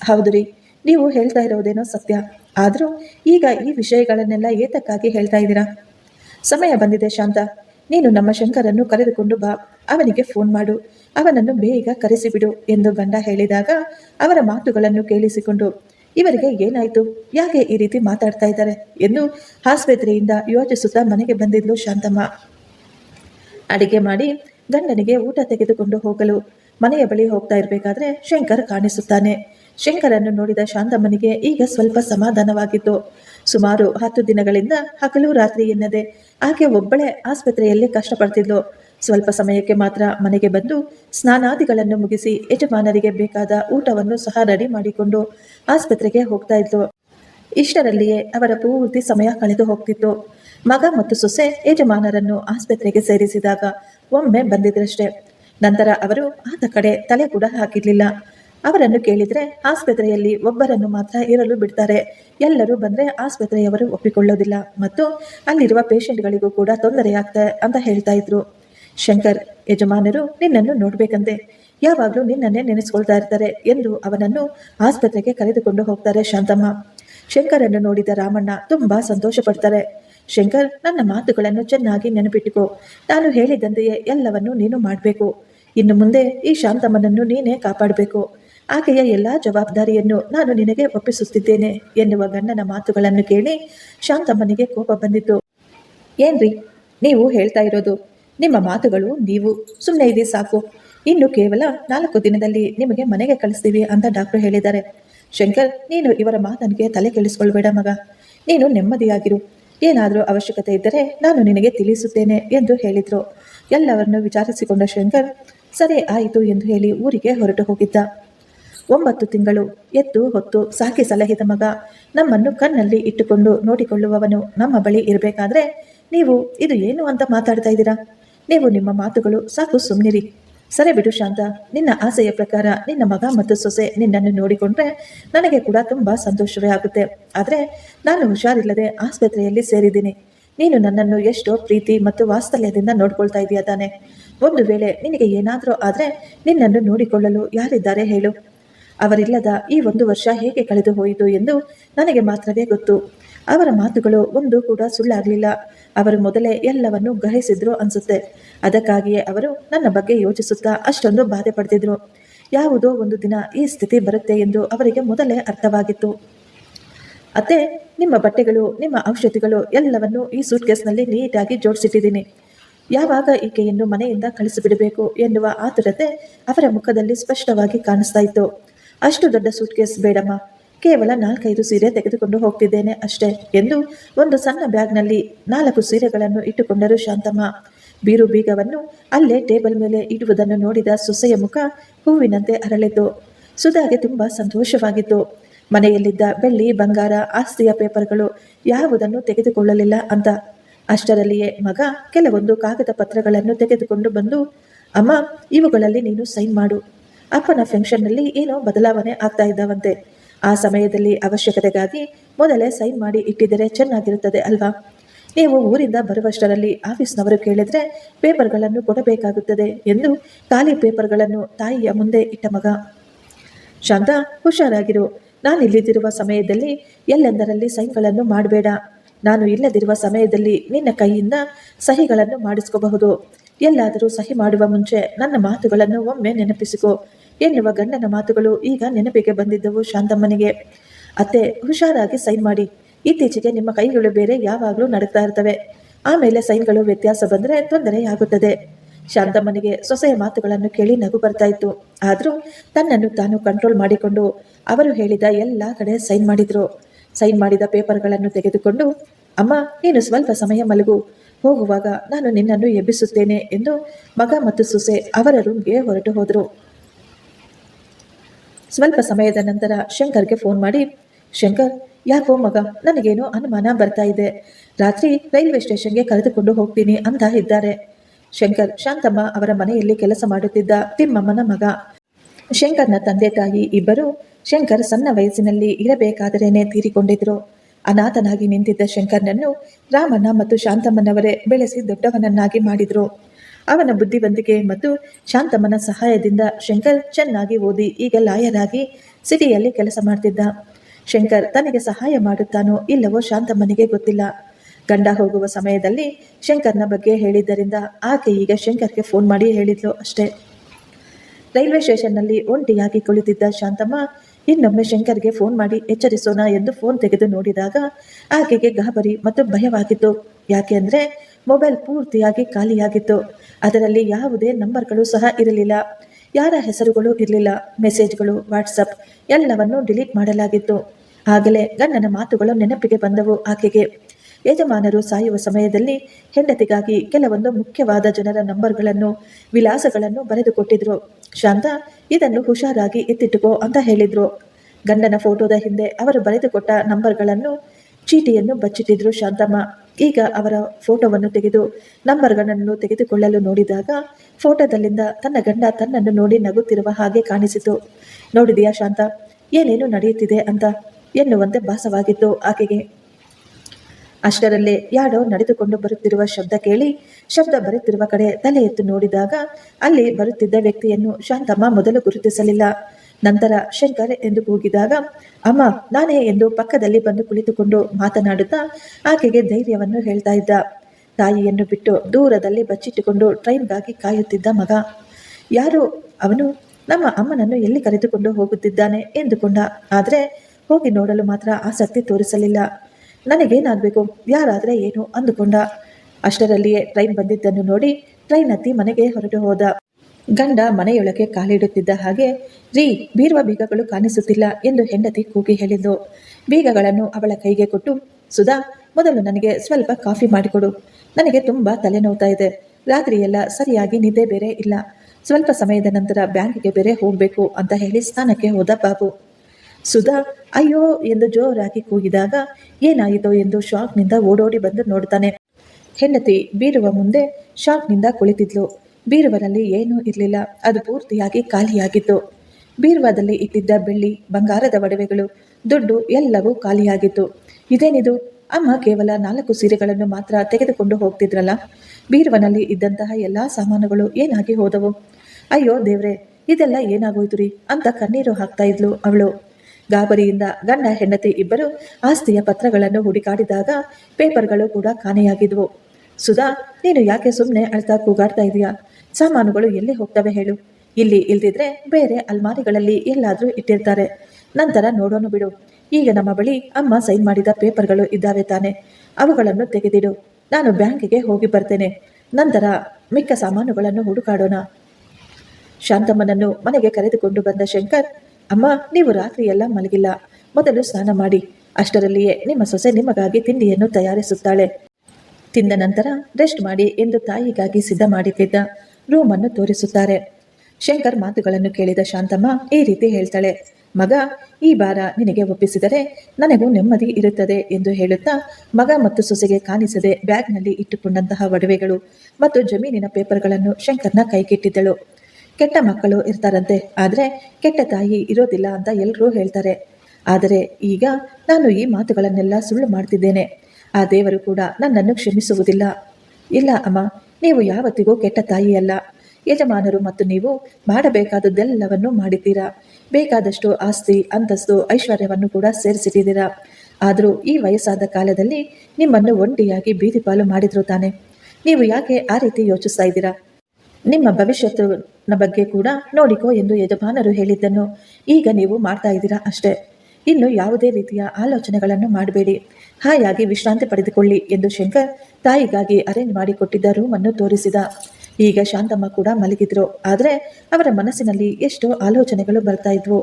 [SPEAKER 1] ಹೌದು ರೀ, ನೀವು ಹೇಳ್ತಾ ಇರೋದೇನೋ ಸತ್ಯ. ಆದರೂ ಈಗ ಈ ವಿಷಯಗಳನ್ನೆಲ್ಲ ಏತಕ್ಕಾಗಿ ಹೇಳ್ತಾ ಇದ್ದೀರಾ? ಸಮಯ ಬಂದಿದೆ ಶಾಂತ. ನೀನು ನಮ್ಮ ಶಂಕರನ್ನು ಕರೆದುಕೊಂಡು ಬಾ. ಅವನಿಗೆ ಫೋನ್ ಮಾಡು. ಅವನನ್ನು ಬೇಗ ಕರೆಸಿಬಿಡು ಎಂದು ಗಂಡ ಹೇಳಿದಾಗ ಅವರ ಮಾತುಗಳನ್ನು ಕೇಳಿಸಿಕೊಂಡು, ಇವರಿಗೆ ಏನಾಯಿತು? ಯಾಕೆ ಈ ರೀತಿ ಮಾತಾಡ್ತಾ ಇದ್ದಾರೆ? ಎಂದು ಆಸ್ಪತ್ರೆಯಿಂದ ಯೋಚಿಸುತ್ತಾ ಮನೆಗೆ ಬಂದಿದ್ಲು ಶಾಂತಮ್ಮ. ಅಡಿಗೆ ಮಾಡಿ ಗಂಡನಿಗೆ ಊಟ ತೆಗೆದುಕೊಂಡು ಹೋಗಲು ಮನೆಯ ಬಳಿ ಹೋಗ್ತಾ ಇರಬೇಕಾದ್ರೆ ಶಂಕರ್ ಕಾಣಿಸುತ್ತಾನೆ. ಶಂಕರನ್ನು ನೋಡಿದ ಶಾಂತಮ್ಮನಿಗೆ ಈಗ ಸ್ವಲ್ಪ ಸಮಾಧಾನವಾಗಿತ್ತು. ಸುಮಾರು ಹತ್ತು ದಿನಗಳಿಂದ ಹಗಲು ರಾತ್ರಿ ಎನ್ನದೆ ಆಕೆ ಒಬ್ಬಳೇ ಆಸ್ಪತ್ರೆಯಲ್ಲಿ ಕಷ್ಟಪಡ್ತಿದ್ಲು. ಸ್ವಲ್ಪ ಸಮಯಕ್ಕೆ ಮಾತ್ರ ಮನೆಗೆ ಬಂದು ಸ್ನಾನಾದಿಗಳನ್ನು ಮುಗಿಸಿ ಯಜಮಾನರಿಗೆ ಬೇಕಾದ ಊಟವನ್ನು ಸಹ ರೆಡಿ ಮಾಡಿಕೊಂಡು ಆಸ್ಪತ್ರೆಗೆ ಹೋಗ್ತಾ ಇದ್ಲು. ಇಷ್ಟರಲ್ಲಿಯೇ ಅವರ ಪೂರ್ತಿ ಸಮಯ ಕಳೆದು ಹೋಗ್ತಿತ್ತು. ಮಗ ಮತ್ತು ಸೊಸೆ ಯಜಮಾನರನ್ನು ಆಸ್ಪತ್ರೆಗೆ ಸೇರಿಸಿದಾಗ ಒಮ್ಮೆ ಬಂದಿದ್ರಷ್ಟೇ. ನಂತರ ಅವರು, ಆತ ಕಡೆ ತಲೆ ಕೂಡ ಹಾಕಿರಲಿಲ್ಲ. ಅವರನ್ನು ಕೇಳಿದ್ರೆ ಆಸ್ಪತ್ರೆಯಲ್ಲಿ ಒಬ್ಬರನ್ನು ಮಾತ್ರ ಇರಲು ಬಿಡ್ತಾರೆ. ಎಲ್ಲರೂ ಬಂದ್ರೆ ಆಸ್ಪತ್ರೆಯವರು ಒಪ್ಪಿಕೊಳ್ಳೋದಿಲ್ಲ ಮತ್ತು ಅಲ್ಲಿರುವ ಪೇಷಂಟ್ಗಳಿಗೂ ಕೂಡ ತೊಂದರೆ ಆಗ್ತಾ ಅಂತ ಹೇಳ್ತಾ ಇದ್ರು. ಶಂಕರ್, ಯಜಮಾನರು ನಿನ್ನನ್ನು ನೋಡ್ಬೇಕಂತೆ. ಯಾವಾಗಲೂ ನಿನ್ನನ್ನೇ ನೆನೆಸ್ಕೊಳ್ತಾ ಇರ್ತಾರೆ ಎಂದು ಅವನನ್ನು ಆಸ್ಪತ್ರೆಗೆ ಕರೆದುಕೊಂಡು ಹೋಗ್ತಾರೆ ಶಾಂತಮ್ಮ. ಶಂಕರನ್ನು ನೋಡಿದ ರಾಮಣ್ಣ ತುಂಬಾ ಸಂತೋಷ ಪಡ್ತಾರೆ ಶಂಕರ್, ನನ್ನ ಮಾತುಗಳನ್ನು ಚೆನ್ನಾಗಿ ನೆನಪಿಟ್ಟುಕೋ ನಾನು ಹೇಳಿದಂತೆಯೇ ಎಲ್ಲವನ್ನು ನೀನು ಮಾಡಬೇಕು. ಇನ್ನು ಮುಂದೆ ಈ ಶಾಂತಮ್ಮನನ್ನು ನೀನೇ ಕಾಪಾಡಬೇಕು. ಆಕೆಯ ಎಲ್ಲಾ ಜವಾಬ್ದಾರಿಯನ್ನು ನಾನು ನಿನಗೆ ಒಪ್ಪಿಸುತ್ತಿದ್ದೇನೆ ಎನ್ನುವ ಗಂಡನ ಮಾತುಗಳನ್ನು ಕೇಳಿ ಶಾಂತಮ್ಮನಿಗೆ ಕೋಪ ಬಂದಿತು ಏನ್ರಿ, ನೀವು ಹೇಳ್ತಾ ಇರೋದು? ನಿಮ್ಮ ಮಾತುಗಳು ನೀವು. ಸುಮ್ಮನೆ ಇದೆ ಸಾಕು. ಇನ್ನು ಕೇವಲ ನಾಲ್ಕು ದಿನದಲ್ಲಿ ನಿಮಗೆ ಮನೆಗೆ ಕಳಿಸ್ತೀವಿ ಅಂತ ಡಾಕ್ಟರ್ ಹೇಳಿದ್ದಾರೆ. ಶಂಕರ್, ನೀನು ಇವರ ಮಾತನಿಗೆ ತಲೆ ಕೆಡಿಸ್ಕೊಳ್ಬೇಡ ಮಗ. ನೀನು ನೆಮ್ಮದಿಯಾಗಿರು. ಏನಾದರೂ ಅವಶ್ಯಕತೆ ಇದ್ದರೆ ನಾನು ನಿನಗೆ ತಿಳಿಸುತ್ತೇನೆ ಎಂದು ಹೇಳಿದರು. ಎಲ್ಲವನ್ನೂ ವಿಚಾರಿಸಿಕೊಂಡ ಶಂಕರ್, ಸರಿ ಆಯಿತು ಎಂದು ಹೇಳಿ ಊರಿಗೆ ಹೊರಟು ಹೋಗಿದ್ದ. ಒಂಬತ್ತು ತಿಂಗಳು ಎತ್ತು ಹೊತ್ತು ಸಾಕಿ ಸಲಹಿದ ಮಗ ನಮ್ಮನ್ನು ಕಣ್ಣಲ್ಲಿ ಇಟ್ಟುಕೊಂಡು ನೋಡಿಕೊಳ್ಳುವವನು ನಮ್ಮ ಬಳಿ ಇರಬೇಕಾದ್ರೆ ನೀವು ಇದು ಏನು ಅಂತ ಮಾತಾಡ್ತಾ ಇದ್ದೀರಾ? ನೀವು ನಿಮ್ಮ ಮಾತುಗಳು ಸಾಕು ಸುಮ್ಮನಿರಿ ಸರಿ ಬಿಡು ಶಾಂತ, ನಿನ್ನ ಆಸೆಯ ಪ್ರಕಾರ ನಿನ್ನ ಮಗ ಮತ್ತು ಸೊಸೆ ನಿನ್ನನ್ನು ನೋಡಿಕೊಂಡ್ರೆ ನನಗೆ ಕೂಡ ತುಂಬಾ ಸಂತೋಷವೇ ಆಗುತ್ತೆ. ಆದರೆ ನಾನು ಹುಷಾರಿಲ್ಲದೆ ಆಸ್ಪತ್ರೆಯಲ್ಲಿ ಸೇರಿದ್ದೀನಿ. ನೀನು ನನ್ನನ್ನು ಎಷ್ಟೋ ಪ್ರೀತಿ ಮತ್ತು ವಾತ್ಸಲ್ಯದಿಂದ ನೋಡ್ಕೊಳ್ತಾ ಇದೀಯ ತಾನೆ. ಒಂದು ವೇಳೆ ನಿನಗೆ ಏನಾದರೂ ಆದರೆ ನಿನ್ನನ್ನು ನೋಡಿಕೊಳ್ಳಲು ಯಾರಿದ್ದಾರೆ ಹೇಳು. ಅವರಿಲ್ಲದ ಈ ಒಂದು ವರ್ಷ ಹೇಗೆ ಕಳೆದು ಹೋಯಿತು ಎಂದು ನನಗೆ ಮಾತ್ರವೇ ಗೊತ್ತು. ಅವರ ಮಾತುಗಳು ಒಂದು ಕೂಡ ಸುಳ್ಳಾಗಲಿಲ್ಲ. ಅವರು ಮೊದಲೇ ಎಲ್ಲವನ್ನು ಗ್ರಹಿಸಿದ್ರು ಅನಿಸುತ್ತೆ. ಅದಕ್ಕಾಗಿಯೇ ಅವರು ನನ್ನ ಬಗ್ಗೆ ಯೋಚಿಸುತ್ತಾ ಅಷ್ಟೊಂದು ಬಾಧೆ ಪಡೆದಿದ್ರು ಯಾವುದೋ ಒಂದು ದಿನ ಈ ಸ್ಥಿತಿ ಬರುತ್ತೆ ಎಂದು ಅವರಿಗೆ ಮೊದಲೇ ಅರ್ಥವಾಗಿತ್ತು. ಅತ್ತೆ, ನಿಮ್ಮ ಬಟ್ಟೆಗಳು, ನಿಮ್ಮ ಔಷಧಿಗಳು ಎಲ್ಲವನ್ನು ಈ ಸೂಟ್ಕೇಸ್ನಲ್ಲಿ ನೀಟಾಗಿ ಜೋಡಿಸಿಟ್ಟಿದ್ದೀನಿ. ಯಾವಾಗ ಈಕೆಯನ್ನು ಮನೆಯಿಂದ ಕಳಿಸಿಬಿಡಬೇಕು ಎನ್ನುವ ಆತುರತೆ ಅವರ ಮುಖದಲ್ಲಿ ಸ್ಪಷ್ಟವಾಗಿ ಕಾಣಿಸ್ತಾ ಇತ್ತು. ಅಷ್ಟು ದೊಡ್ಡ ಸೂಟ್ಕೇಸ್ ಬೇಡಮ್ಮ. ಕೇವಲ ನಾಲ್ಕೈದು ಸೀರೆ ತೆಗೆದುಕೊಂಡು ಹೋಗ್ತಿದ್ದೇನೆ ಅಷ್ಟೇ ಎಂದು ಒಂದು ಸಣ್ಣ ಬ್ಯಾಗ್ನಲ್ಲಿ ನಾಲ್ಕು ಸೀರೆಗಳನ್ನು ಇಟ್ಟುಕೊಂಡರು ಶಾಂತಮ್ಮ. ಬೀರು ಬೀಗವನ್ನು ಅಲ್ಲೇ ಟೇಬಲ್ ಮೇಲೆ ಇಡುವುದನ್ನು ನೋಡಿದ ಸೊಸೆಯ ಮುಖ ಹೂವಿನಂತೆ ಅರಳಿತು. ಸುಧಾಗೆ ತುಂಬ ಸಂತೋಷವಾಗಿತ್ತು. ಮನೆಯಲ್ಲಿದ್ದ ಬೆಳ್ಳಿ, ಬಂಗಾರ, ಆಸ್ತಿಯ ಪೇಪರ್ಗಳು ಯಾವುದನ್ನು ತೆಗೆದುಕೊಳ್ಳಲಿಲ್ಲ ಅಂತ. ಅಷ್ಟರಲ್ಲಿಯೇ ಮಗ ಕೆಲವೊಂದು ಕಾಗದ ಪತ್ರಗಳನ್ನು ತೆಗೆದುಕೊಂಡು ಬಂದು, ಅಮ್ಮ, ಇವುಗಳಲ್ಲಿ ನೀನು ಸೈನ್ ಮಾಡು. ಅಪ್ಪನ ಫಂಕ್ಷನ್ನಲ್ಲಿ ಏನೋ ಬದಲಾವಣೆ ಆಗ್ತಾ ಇದ್ದಾವಂತೆ. ಆ ಸಮಯದಲ್ಲಿ ಅವಶ್ಯಕತೆಗಾಗಿ ಮೊದಲೇ ಸೈನ್ ಮಾಡಿ ಇಟ್ಟಿದ್ದರೆ ಚೆನ್ನಾಗಿರುತ್ತದೆ ಅಲ್ವಾ? ನೀವು ಊರಿಂದ ಬರುವಷ್ಟರಲ್ಲಿ ಆಫೀಸ್ನವರು ಕೇಳಿದ್ರೆ ಪೇಪರ್ಗಳನ್ನು ಕೊಡಬೇಕಾಗುತ್ತದೆ ಎಂದು ಖಾಲಿ ಪೇಪರ್ಗಳನ್ನು ತಾಯಿಯ ಮುಂದೆ ಇಟ್ಟ ಮಗ. ಶಾಂತಾ, ಹುಷಾರಾಗಿರು. ನಾನು ಇಲ್ಲದಿರುವ ಸಮಯದಲ್ಲಿ ಎಲ್ಲೆಂದರಲ್ಲಿ ಸೈನ್ಗಳನ್ನು ಮಾಡಬೇಡ. ನಾನು ಇಲ್ಲದಿರುವ ಸಮಯದಲ್ಲಿ ನಿನ್ನ ಕೈಯಿಂದ ಸಹಿಗಳನ್ನು ಮಾಡಿಸ್ಕೋಬಹುದು. ಎಲ್ಲಾದರೂ ಸಹಿ ಮಾಡುವ ಮುಂಚೆ ನನ್ನ ಮಾತುಗಳನ್ನು ಒಮ್ಮೆ ನೆನಪಿಸಿಕೊ. ಎನ್ನುವ ಗಂಡನ ಮಾತುಗಳು ಈಗ ನೆನಪಿಗೆ ಬಂದಿದ್ದವು ಶಾಂತಮ್ಮನಿಗೆ. ಅತ್ತೆ, ಹುಷಾರಾಗಿ ಸೈನ್ ಮಾಡಿ. ಇತ್ತೀಚೆಗೆ ನಿಮ್ಮ ಕೈಗಳು ಬೇರೆ ಯಾವಾಗಲೂ ನಡುತ್ತಾ ಇರ್ತವೆ. ಆಮೇಲೆ ಸೈನ್ಗಳು ವ್ಯತ್ಯಾಸ ಬಂದರೆ ತೊಂದರೆಯಾಗುತ್ತದೆ ಶಾಂತಮ್ಮನಿಗೆ ಸೊಸೆಯ ಮಾತುಗಳನ್ನು ಕೇಳಿ ನಗು ಬರ್ತಾ ಇತ್ತು. ಆದರೂ ತನ್ನನ್ನು ತಾನು ಕಂಟ್ರೋಲ್ ಮಾಡಿಕೊಂಡು ಅವರು ಹೇಳಿದ ಎಲ್ಲ ಕಡೆ ಸೈನ್ ಮಾಡಿದ್ರು. ಸೈನ್ ಮಾಡಿದ ಪೇಪರ್ಗಳನ್ನು ತೆಗೆದುಕೊಂಡು, ಅಮ್ಮ, ನೀನು ಸ್ವಲ್ಪ ಸಮಯ ಮಲಗು. ಹೋಗುವಾಗ ನಾನು ನಿನ್ನನ್ನು ಎಬ್ಬಿಸುತ್ತೇನೆ ಎಂದು ಮಗ ಮತ್ತು ಸೊಸೆ ಅವರ ರೂಮ್ಗೆ ಹೊರಟು ಹೋದರು. ಸ್ವಲ್ಪ ಸಮಯದ ನಂತರ ಶಂಕರ್ಗೆ ಫೋನ್ ಮಾಡಿ, ಶಂಕರ್, ಯಾಕೋ ಮಗ, ನನಗೇನೋ ಅನುಮಾನ ಬರ್ತಾ ಇದೆ. ರಾತ್ರಿ ರೈಲ್ವೆ ಸ್ಟೇಷನ್ಗೆ ಕರೆದುಕೊಂಡು ಹೋಗ್ತೀನಿ ಅಂತ ಇದ್ದಾರೆ. ಶಂಕರ್, ಶಾಂತಮ್ಮ ಅವರ ಮನೆಯಲ್ಲಿ ಕೆಲಸ ಮಾಡುತ್ತಿದ್ದ ತಿಮ್ಮಮ್ಮನ ಮಗ. ಶಂಕರ್ನ ತಂದೆ ತಾಯಿ ಇಬ್ಬರು ಶಂಕರ್ ಸಣ್ಣ ವಯಸ್ಸಿನಲ್ಲಿ ಇರಬೇಕಾದರೇನೆ ತೀರಿಕೊಂಡಿದ್ರು. ಅನಾಥನಾಗಿ ನಿಂತಿದ್ದ ಶಂಕರ್ನನ್ನು ರಾಮಣ್ಣ ಮತ್ತು ಶಾಂತಮ್ಮನವರೇ ಬೆಳೆಸಿ ದೊಡ್ಡವನನ್ನಾಗಿ ಮಾಡಿದ್ರು. ಅವನ ಬುದ್ಧಿವಂತಿಕೆ ಮತ್ತು ಶಾಂತಮ್ಮನ ಸಹಾಯದಿಂದ ಶಂಕರ್ ಚೆನ್ನಾಗಿ ಓದಿ ಈಗ ಲಾಯರ್ ಆಗಿ ಸಿಟಿಯಲ್ಲಿ ಕೆಲಸ ಮಾಡ್ತಿದ್ದ. ಶಂಕರ್ ತನಗೆ ಸಹಾಯ ಮಾಡುತ್ತಾನೋ ಇಲ್ಲವೋ ಶಾಂತಮ್ಮನಿಗೆ ಗೊತ್ತಿಲ್ಲ. ಗಂಡ ಹೋಗುವ ಸಮಯದಲ್ಲಿ ಶಂಕರ್ನ ಬಗ್ಗೆ ಹೇಳಿದ್ದರಿಂದ ಆಕೆ ಈಗ ಶಂಕರ್ಗೆ ಫೋನ್ ಮಾಡಿ ಹೇಳಿದ್ಲು ಅಷ್ಟೇ. ರೈಲ್ವೆ ಸ್ಟೇಷನ್ನಲ್ಲಿ ಒಂಟಿಯಾಗಿ ಕುಳಿತಿದ್ದ ಶಾಂತಮ್ಮ ಇನ್ನೊಮ್ಮೆ ಶಂಕರ್ಗೆ ಫೋನ್ ಮಾಡಿ ಎಚ್ಚರಿಸೋಣ ಎಂದು ಫೋನ್ ತೆಗೆದು ನೋಡಿದಾಗ ಆಕೆಗೆ ಗಾಬರಿ ಮತ್ತು ಭಯವಾಗಿತ್ತು. ಯಾಕೆ ಅಂದರೆ ಮೊಬೈಲ್ ಪೂರ್ತಿಯಾಗಿ ಖಾಲಿಯಾಗಿತ್ತು. ಅದರಲ್ಲಿ ಯಾವುದೇ ನಂಬರ್ಗಳು ಸಹ ಇರಲಿಲ್ಲ. ಯಾರ ಹೆಸರುಗಳು ಇರಲಿಲ್ಲ. ಮೆಸೇಜ್ಗಳು ವಾಟ್ಸಪ್ ಎಲ್ಲವನ್ನು ಡಿಲೀಟ್ ಮಾಡಲಾಗಿತ್ತು. ಆಗಲೇ ಗಂಡನ ಮಾತುಗಳು ನೆನಪಿಗೆ ಬಂದವು ಆಕೆಗೆ. ಯಜಮಾನರು ಸಾಯುವ ಸಮಯದಲ್ಲಿ ಹೆಂಡತಿಗಾಗಿ ಕೆಲವೊಂದು ಮುಖ್ಯವಾದ ಜನರ ನಂಬರ್ಗಳನ್ನು, ವಿಳಾಸಗಳನ್ನು ಬರೆದುಕೊಟ್ಟಿದ್ರು. ಶಾಂತ, ಇದನ್ನು ಹುಷಾರಾಗಿ ಎತ್ತಿಟ್ಟುಕೋ ಅಂತ ಹೇಳಿದ್ರು. ಗಂಡನ ಫೋಟೋದ ಹಿಂದೆ ಅವರು ಬರೆದುಕೊಟ್ಟ ನಂಬರ್ಗಳನ್ನು ಚೀಟಿಯನ್ನು ಬಚ್ಚಿಟ್ಟಿದ್ರು ಶಾಂತಮ್ಮ. ಈಗ ಅವರ ಫೋಟೋವನ್ನು ತೆಗೆದು ನಂಬರ್ಗಳನ್ನು ತೆಗೆದುಕೊಳ್ಳಲು ನೋಡಿದಾಗ ಫೋಟೋದಲ್ಲಿಂದ ತನ್ನ ಗಂಡ ತನ್ನನ್ನು ನೋಡಿ ನಗುತ್ತಿರುವ ಹಾಗೆ ಕಾಣಿಸಿತು. ನೋಡಿದೆಯಾ ಶಾಂತ, ಏನೇನು ನಡೆಯುತ್ತಿದೆ ಅಂತ ಎನ್ನುವಂತೆ ಭಾಸವಾಗಿತ್ತು ಆಕೆಗೆ. ಅಷ್ಟರಲ್ಲೇ ಯಾರೋ ನಡೆದುಕೊಂಡು ಬರುತ್ತಿರುವ ಶಬ್ದ ಕೇಳಿ ಶಬ್ದ ಬರುತ್ತಿರುವ ಕಡೆ ತಲೆ ಎತ್ತು ನೋಡಿದಾಗ ಅಲ್ಲಿ ಬರುತ್ತಿದ್ದ ವ್ಯಕ್ತಿಯನ್ನು ಶಾಂತಮ್ಮ ಮೊದಲು ಗುರುತಿಸಲಿಲ್ಲ. ನಂತರ ಶಂಕರ್ ಎಂದು ಕೂಗಿದಾಗ, ಅಮ್ಮ, ನಾನೇ ಎಂದು ಪಕ್ಕದಲ್ಲಿ ಬಂದು ಕುಳಿತುಕೊಂಡು ಮಾತನಾಡುತ್ತಾ ಆಕೆಗೆ ಧೈರ್ಯವನ್ನು ಹೇಳ್ತಾ ಇದ್ದ. ತಾಯಿಯನ್ನು ಬಿಟ್ಟು ದೂರದಲ್ಲಿ ಬಚ್ಚಿಟ್ಟುಕೊಂಡು ಟ್ರೈನ್ಗಾಗಿ ಕಾಯುತ್ತಿದ್ದ ಮಗ. ಯಾರು? ಅವನು? ನಮ್ಮ ಅಮ್ಮನನ್ನು ಎಲ್ಲಿ ಕರೆದುಕೊಂಡು ಹೋಗುತ್ತಿದ್ದಾನೆ? ಎಂದುಕೊಂಡ. ಆದರೆ ಹೋಗಿ ನೋಡಲು ಮಾತ್ರ ಆಸಕ್ತಿ ತೋರಿಸಲಿಲ್ಲ. ನನಗೇನಾಗಬೇಕು? ಯಾರಾದರೆ ಏನು? ಅಂದುಕೊಂಡ. ಅಷ್ಟರಲ್ಲಿಯೇ ಟ್ರೈನ್ ಬಂದಿದ್ದನ್ನು ನೋಡಿ ಟ್ರೈನ್ ಹತ್ತಿ ಮನೆಗೆ ಹೊರಟು ಹೋದ. ಗಂಡ ಮನೆಯೊಳಗೆ ಕಾಲಿಡುತ್ತಿದ್ದ ಹಾಗೆ, ರೀ, ಬೀರುವ ಬೀಗಗಳು ಕಾಣಿಸುತ್ತಿಲ್ಲ ಎಂದು ಹೆಂಡತಿ ಕೂಗಿ ಹೇಳಿದ್ದು ಬೀಗಗಳನ್ನು ಅವಳ ಕೈಗೆ ಕೊಟ್ಟು, ಸುಧಾ, ಮೊದಲು ನನಗೆ ಸ್ವಲ್ಪ ಕಾಫಿ ಮಾಡಿಕೊಡು. ನನಗೆ ತುಂಬ ತಲೆನೋವ್ತಾ ಇದೆ. ರಾತ್ರಿಯೆಲ್ಲ ಸರಿಯಾಗಿ ನಿದ್ದೆ ಬೇರೆ ಇಲ್ಲ. ಸ್ವಲ್ಪ ಸಮಯದ ನಂತರ ಬ್ಯಾಂಕಿಗೆ ಬೇರೆ ಹೋಗಬೇಕು ಅಂತ ಹೇಳಿ ಸ್ನಾನಕ್ಕೆ ಹೋದ ಬಾಬು. ಸುಧಾ, ಅಯ್ಯೋ ಎಂದು ಜೋರಾಗಿ ಕೂಗಿದಾಗ, ಏನಾಯಿತೋ ಎಂದು ಶಾಕ್ನಿಂದ ಓಡೋಡಿ ಬಂದು ನೋಡ್ತಾನೆ. ಹೆಂಡತಿ ಬೀರುವ ಮುಂದೆ ಶಾಕ್ನಿಂದ ಕುಳಿತಿದ್ಲು. ಬೀರುವರಲ್ಲಿ ಏನೂ ಇರಲಿಲ್ಲ. ಅದು ಪೂರ್ತಿಯಾಗಿ ಖಾಲಿಯಾಗಿತ್ತು. ಬೀರುವದಲ್ಲಿ ಇಟ್ಟಿದ್ದ ಬೆಳ್ಳಿ, ಬಂಗಾರದ ಒಡವೆಗಳು, ದುಡ್ಡು ಎಲ್ಲವೂ ಖಾಲಿಯಾಗಿತ್ತು. ಇದೇನಿದು? ಅಮ್ಮ ಕೇವಲ ನಾಲ್ಕು ಸೀರೆಗಳನ್ನು ಮಾತ್ರ ತೆಗೆದುಕೊಂಡು ಹೋಗ್ತಿದ್ರಲ್ಲ? ಬೀರುವನಲ್ಲಿ ಇದ್ದಂತಹ ಎಲ್ಲ ಸಾಮಾನುಗಳು ಏನಾಗಿ ಹೋದವು? ಅಯ್ಯೋ ದೇವ್ರೆ, ಇದೆಲ್ಲ ಏನಾಗೋಯ್ತು ರೀ? ಅಂತ ಕಣ್ಣೀರು ಹಾಕ್ತಾ ಇದ್ಲು ಅವಳು. ಗಾಬರಿಯಿಂದ ಗಂಡ, ಹೆಂಡತಿ ಇಬ್ಬರು ಆಸ್ತಿಯ ಪತ್ರಗಳನ್ನು ಹುಡುಕಾಡಿದಾಗ ಪೇಪರ್ಗಳು ಕೂಡ ಕಾಣೆಯಾಗಿದ್ವು. ಸುಧಾ, ನೀನು ಯಾಕೆ ಸುಮ್ಮನೆ ಅಳ್ತಾ ಕೂಗಾಡ್ತಾ ಇದೀಯಾ? ಸಾಮಾನುಗಳು ಎಲ್ಲಿ ಹೋಗ್ತವೆ ಹೇಳು. ಇಲ್ಲಿ ಇಲ್ದಿದ್ರೆ ಬೇರೆ ಅಲ್ಮಾರಿಗಳಲ್ಲಿ ಎಲ್ಲಾದರೂ ಇಟ್ಟಿರ್ತಾರೆ. ನಂತರ ನೋಡೋಣ ಬಿಡು. ಈಗ ನಮ್ಮ ಬಳಿ ಅಮ್ಮ ಸೈನ್ ಮಾಡಿದ ಪೇಪರ್ಗಳು ಇದ್ದಾವೆ ತಾನೆ. ಅವುಗಳನ್ನು ತೆಗೆದಿಡು. ನಾನು ಬ್ಯಾಂಕಿಗೆ ಹೋಗಿ ಬರ್ತೇನೆ. ನಂತರ ಮಿಕ್ಕ ಸಾಮಾನುಗಳನ್ನು ಹುಡುಕಾಡೋಣ. ಶಾಂತಮ್ಮನನ್ನು ಮನೆಗೆ ಕರೆದುಕೊಂಡು ಬಂದ ಶಂಕರ್ ಅಮ್ಮ, ನೀವು ರಾತ್ರಿ ಎಲ್ಲ ಮಲಗಿಲ್ಲ. ಮೊದಲು ಸ್ನಾನ ಮಾಡಿ. ಅಷ್ಟರಲ್ಲಿಯೇ ನಿಮ್ಮ ಸೊಸೆ ನಿಮಗಾಗಿ ತಿಂಡಿಯನ್ನು ತಯಾರಿಸುತ್ತಾಳೆ. ತಿಂದ ನಂತರ ರೆಸ್ಟ್ ಮಾಡಿ ಎಂದು ತಾಯಿಗಾಗಿ ಸಿದ್ಧ ಮಾಡಿಟ್ಟಿದ್ದ ರೂಮನ್ನು ತೋರಿಸುತ್ತಾರೆ. ಶಂಕರ್ ಮಾತುಗಳನ್ನು ಕೇಳಿದ ಶಾಂತಮ್ಮ ಈ ರೀತಿ ಹೇಳ್ತಾಳೆ, ಮಗ, ಈ ಬಾರ ನಿನಗೆ ಒಪ್ಪಿಸಿದರೆ ನನಗೂ ನೆಮ್ಮದಿ ಇರುತ್ತದೆ ಎಂದು ಹೇಳುತ್ತಾ ಮಗ ಮತ್ತು ಸೊಸೆಗೆ ಕಾಣಿಸದೆ ಬ್ಯಾಗ್ನಲ್ಲಿ ಇಟ್ಟುಕೊಂಡಂತಹ ಒಡವೆಗಳು ಮತ್ತು ಜಮೀನಿನ ಪೇಪರ್ಗಳನ್ನು ಶಂಕರ್ನ ಕೈಗಿಟ್ಟಿದ್ದಳು ಕೆಟ್ಟ ಮಕ್ಕಳು ಇರ್ತಾರಂತೆ. ಆದರೆ ಕೆಟ್ಟ ತಾಯಿ ಇರೋದಿಲ್ಲ ಅಂತ ಎಲ್ಲರೂ ಹೇಳ್ತಾರೆ. ಆದರೆ ಈಗ ನಾನು ಈ ಮಾತುಗಳನ್ನೆಲ್ಲ ಸುಳ್ಳು ಮಾಡ್ತಿದ್ದೇನೆ. ಆ ದೇವರು ಕೂಡ ನನ್ನನ್ನು ಕ್ಷಮಿಸುವುದಿಲ್ಲ. ಇಲ್ಲ ಅಮ್ಮ, ನೀವು ಯಾವತ್ತಿಗೂ ಕೆಟ್ಟ ತಾಯಿಯಲ್ಲ ಯಜಮಾನರು ಮತ್ತು ನೀವು ಮಾಡಬೇಕಾದದ್ದೆಲ್ಲವನ್ನೂ ಮಾಡಿದ್ದೀರಾ. ಬೇಕಾದಷ್ಟು ಆಸ್ತಿ, ಅಂತಸ್ತು, ಐಶ್ವರ್ಯವನ್ನು ಕೂಡ ಸೇರಿಸಿಟ್ಟಿದ್ದೀರಾ ಆದರೂ ಈ ವಯಸ್ಸಾದ ಕಾಲದಲ್ಲಿ ನಿಮ್ಮನ್ನು ಒಂಟಿಯಾಗಿ ಬೀದಿಪಾಲು ಮಾಡಿದ್ರು ತಾನೆ. ನೀವು ಯಾಕೆ ಆ ರೀತಿ ಯೋಚಿಸ್ತಾ ಇದ್ದೀರಾ? ನಿಮ್ಮ ಭವಿಷ್ಯತ್ತಿನ ಬಗ್ಗೆ ಕೂಡ ನೋಡಿಕೋ ಎಂದು ಯಜಮಾನರು ಹೇಳಿದ್ದನ್ನು ಈಗ ನೀವು ಮಾಡ್ತಾ ಇದ್ದೀರಾ ಅಷ್ಟೇ. ಇನ್ನು ಯಾವುದೇ ರೀತಿಯ ಆಲೋಚನೆಗಳನ್ನು ಮಾಡಬೇಡಿ. ಹಾಯಾಗಿ ವಿಶ್ರಾಂತಿ ಪಡೆದುಕೊಳ್ಳಿ ಎಂದು ಶಂಕರ್ ತಾಯಿಗಾಗಿ ಅರೇಂಜ್ ಮಾಡಿಕೊಟ್ಟಿದ್ದ ರೂಮನ್ನು ತೋರಿಸಿದ. ಈಗ ಶಾಂತಮ್ಮ ಕೂಡ ಮಲಗಿದ್ರು. ಆದರೆ ಅವರ ಮನಸ್ಸಿನಲ್ಲಿ ಎಷ್ಟೋ ಆಲೋಚನೆಗಳು ಬರ್ತಾ ಇದ್ವು.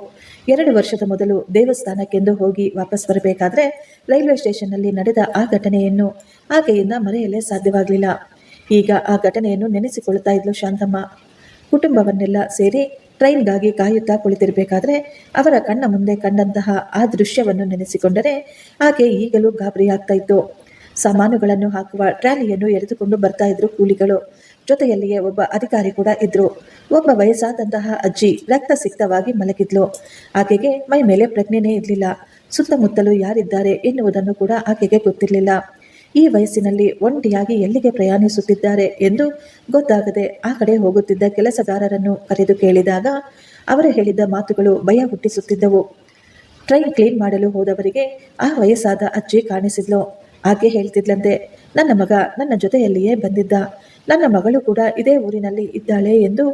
[SPEAKER 1] ಎರಡು ವರ್ಷದ ಮೊದಲು ದೇವಸ್ಥಾನಕ್ಕೆಂದು ಹೋಗಿ ವಾಪಸ್ ಬರಬೇಕಾದ್ರೆ ರೈಲ್ವೆ ಸ್ಟೇಷನ್ನಲ್ಲಿ ನಡೆದ ಆ ಘಟನೆಯನ್ನು ಆಕೆಯಿಂದ ಮರೆಯಲೇ ಸಾಧ್ಯವಾಗಲಿಲ್ಲ. ಈಗ ಆ ಘಟನೆಯನ್ನು ನೆನೆಸಿಕೊಳ್ಳುತ್ತಾ ಇದ್ಲು ಶಾಂತಮ್ಮ. ಕುಟುಂಬವನ್ನೆಲ್ಲ ಸೇರಿ ಟ್ರೈನ್ಗಾಗಿ ಕಾಯುತ್ತಾ ಕುಳಿತಿರಬೇಕಾದ್ರೆ ಅವರ ಕಣ್ಣ ಮುಂದೆ ಕಂಡಂತಹ ಆ ದೃಶ್ಯವನ್ನು ನೆನೆಸಿಕೊಂಡರೆ ಆಕೆ ಈಗಲೂ ಗಾಬರಿ ಆಗ್ತಾ ಇತ್ತು. ಸಾಮಾನುಗಳನ್ನು ಹಾಕುವ ಟ್ರಾಲಿಯನ್ನು ಎಳೆದುಕೊಂಡು ಬರ್ತಾ ಇದ್ರು ಕೂಲಿಗಳು. ಜೊತೆಯಲ್ಲಿಯೇ ಒಬ್ಬ ಅಧಿಕಾರಿ ಕೂಡ ಇದ್ರು. ಒಬ್ಬ ವಯಸ್ಸಾದಂತಹ ಅಜ್ಜಿ ರಕ್ತ ಸಿಕ್ತವಾಗಿ ಮಲಗಿದ್ಲು. ಆಕೆಗೆ ಮೈ ಮೇಲೆ ಪ್ರಜ್ಞೆನೇ ಇರಲಿಲ್ಲ. ಸುತ್ತಮುತ್ತಲು ಯಾರಿದ್ದಾರೆ ಎನ್ನುವುದನ್ನು ಕೂಡ ಆಕೆಗೆ ಗೊತ್ತಿರಲಿಲ್ಲ. ಈ ವಯಸ್ಸಿನಲ್ಲಿ ಒಂಟಿಯಾಗಿ ಎಲ್ಲಿಗೆ ಪ್ರಯಾಣಿಸುತ್ತಿದ್ದಾರೆ ಎಂದು ಗೊತ್ತಾಗದೆ ಆ ಕಡೆ ಹೋಗುತ್ತಿದ್ದ ಕೆಲಸಗಾರರನ್ನು ಕರೆದು ಕೇಳಿದಾಗ ಅವರು ಹೇಳಿದ್ದ ಮಾತುಗಳು ಭಯ ಹುಟ್ಟಿಸುತ್ತಿದ್ದವು. ಟ್ರೈನ್ ಕ್ಲೀನ್ ಮಾಡಲು ಹೋದವರಿಗೆ ಆ ವಯಸ್ಸಾದ ಅಜ್ಜಿ ಕಾಣಿಸಿದ್ಲು. ಆಕೆ ಹೇಳ್ತಿದ್ಲಂತೆ, ನನ್ನ ಮಗ ನನ್ನ ಜೊತೆಯಲ್ಲಿಯೇ ಬಂದಿದ್ದ. ನನ್ನ ಮಗಳು ಕೂಡ ಇದೇ ಊರಿನಲ್ಲಿ ಇದ್ದಾಳೆ ಎಂದು